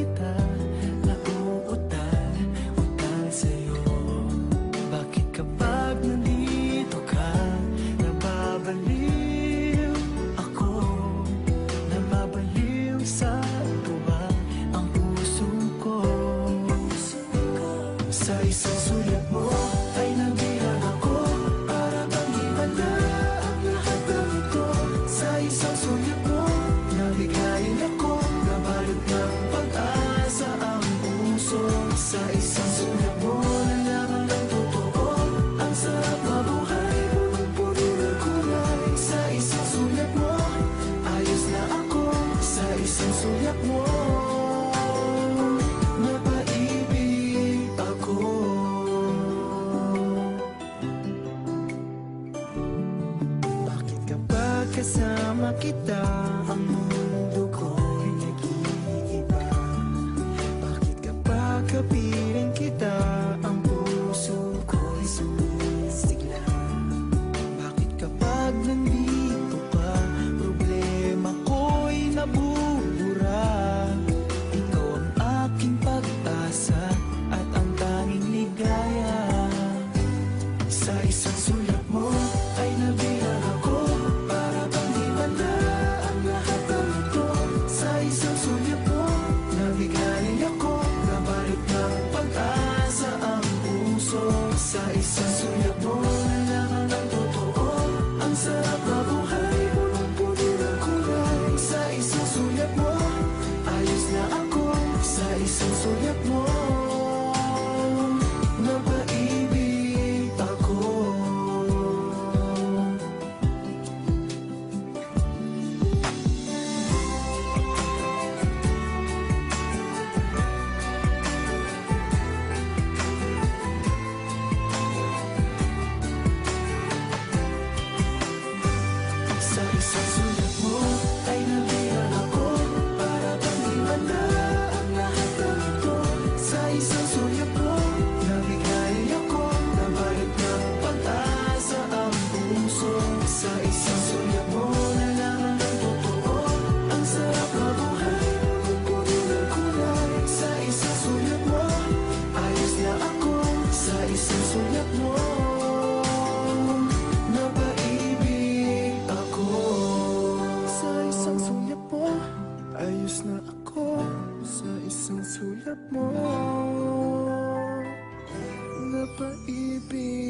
kita Nauutal, utal sa'yo. Bakit kapag nandito ka? Nababaliw ako. Nababaliw sa tuwa Ang puso Sa isang sulat mo kasama kita Ang mundo ko'y nag-iiba Bakit ka pa kapit? say, say. Umalis na ako sa isang sulat mo. Napaibig